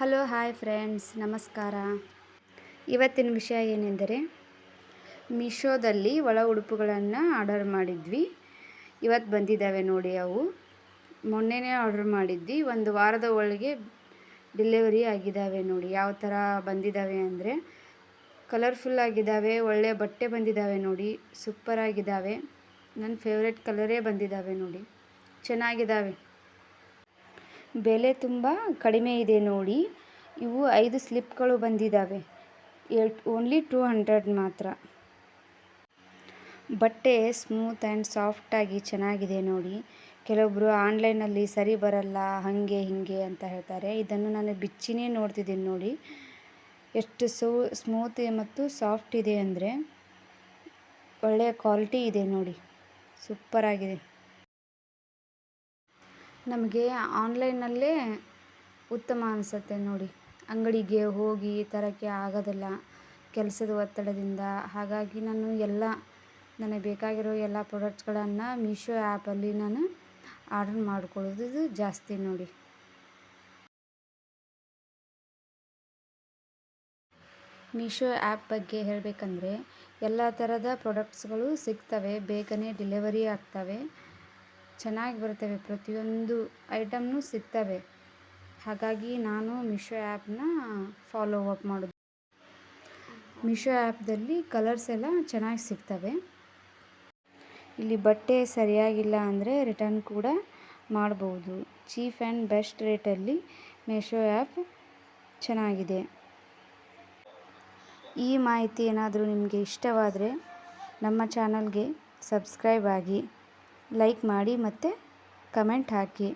Hello, hi friends, ನಮಸ್ಕಾರ. ಇವತ್ತಿನ ವಿಷಯ ಏನೆಂದರೆ, ಮೀಶೋದಲ್ಲಿ ಒಳ ಉಡುಪುಗಳನ್ನು ಆರ್ಡರ್ ಮಾಡಿದ್ವಿ. ಇವತ್ತು ಬಂದಿದ್ದಾವೆ ನೋಡಿ ಅವು. ಮೊನ್ನೆನೇ ಆರ್ಡರ್ ಮಾಡಿದ್ವಿ. ಒಂದು ವಾರದ ಒಳಗೆ ಡೆಲಿವರಿ ಆಗಿದ್ದಾವೆ ನೋಡಿ. ಯಾವ ಥರ ಬಂದಿದ್ದಾವೆ ಅಂದರೆ, ಕಲರ್ಫುಲ್ ಆಗಿದ್ದಾವೆ ಒಳ್ಳೆಯ ಬಟ್ಟೆ ಬಂದಿದ್ದಾವೆ ನೋಡಿ. ಸೂಪರ್ ಆಗಿದ್ದಾವೆ ನನ್ನ ಫೇವ್ರೆಟ್ ಕಲರೇ ಬಂದಿದ್ದಾವೆ ನೋಡಿ. ಚೆನ್ನಾಗಿದ್ದಾವೆ ಬೆಲೆ ತುಂಬ ಕಡಿಮೆ ಇದೆ ನೋಡಿ. ಇವು ಐದು ಸ್ಲಿಪ್ಗಳು ಬಂದಿದ್ದಾವೆ. ಓನ್ಲಿ ಟೂ ಹಂಡ್ರೆಡ್ ಮಾತ್ರ. ಬಟ್ಟೆ ಸ್ಮೂತ್ ಆ್ಯಂಡ್ ಸಾಫ್ಟಾಗಿ ಚೆನ್ನಾಗಿದೆ ನೋಡಿ. ಕೆಲವೊಬ್ಬರು ಆನ್ಲೈನಲ್ಲಿ ಸರಿ ಬರಲ್ಲ, ಹಾಗೆ, ಹೀಗೆ ಅಂತ ಹೇಳ್ತಾರೆ. ಇದನ್ನು ನಾನು ಬಿಚ್ಚಿನೇ ನೋಡ್ತಿದ್ದೀನಿ ನೋಡಿ. ಎಷ್ಟು ಸೋ, ಸ್ಮೂತ್ ಮತ್ತು ಸಾಫ್ಟ್ ಇದೆ ಅಂದರೆ ಒಳ್ಳೆಯ ಕ್ವಾಲಿಟಿ ಇದೆ ನೋಡಿ. ಸೂಪರಾಗಿದೆ. ನಮಗೆ ಆನ್ಲೈನಲ್ಲೇ ಉತ್ತಮ ಅನಿಸುತ್ತೆ ನೋಡಿ. ಅಂಗಡಿಗೆ ಹೋಗಿ ತರೋಕ್ಕೆ ಆಗೋದಿಲ್ಲ. ಕೆಲಸದ ಒತ್ತಡದಿಂದ. ಹಾಗಾಗಿ ನಾನು ಎಲ್ಲ, ನನಗೆ ಬೇಕಾಗಿರೋ ಎಲ್ಲ ಪ್ರಾಡಕ್ಟ್ಸ್ಗಳನ್ನು ಮೀಶೋ ಆ್ಯಪಲ್ಲಿ ನಾನು ಆರ್ಡರ್ ಮಾಡ್ಕೊಳ್ಳೋದು ಜಾಸ್ತಿ ನೋಡಿ. ಮೀಶೋ ಆ್ಯಪ್ ಬಗ್ಗೆ ಹೇಳಬೇಕಂದ್ರೆ, ಎಲ್ಲ ಥರದ ಪ್ರಾಡಕ್ಟ್ಸ್ಗಳು ಸಿಗ್ತವೆ. ಬೇಗನೆ ಡೆಲಿವರಿ ಆಗ್ತವೆ. ಚೆನ್ನಾಗಿ ಬರ್ತವೆ ಪ್ರತಿಯೊಂದು ಐಟಮ್ನು ಸಿಗ್ತವೆ. ಹಾಗಾಗಿ ನಾನು ಮಿಶೋ ಆ್ಯಪ್ನ ಫಾಲೋ ಅಪ್ ಮಾಡೋದು. ಮಿಶೋ ಆ್ಯಪ್ದಲ್ಲಿ ಕಲರ್ಸ್ ಎಲ್ಲ ಚೆನ್ನಾಗಿ ಸಿಗ್ತವೆ. ಇಲ್ಲಿ ಬಟ್ಟೆ ಸರಿಯಾಗಿಲ್ಲ ಅಂದರೆ ರಿಟರ್ನ್ ಕೂಡ ಮಾಡ್ಬೋದು. ಚೀಪ್ ಆ್ಯಂಡ್ ಬೆಸ್ಟ್ ರೇಟಲ್ಲಿ ಮಿಶೋ ಆ್ಯಪ್ ಚೆನ್ನಾಗಿದೆ. ಈ ಮಾಹಿತಿ ಏನಾದರೂ ನಿಮಗೆ ಇಷ್ಟವಾದರೆ ನಮ್ಮ ಚಾನಲ್ಗೆ ಸಬ್ಸ್ಕ್ರೈಬ್ ಆಗಿ. ಲೈಕ್ ಮಾಡಿ ಮತ್ತು ಕಮೆಂಟ್ ಹಾಕಿ.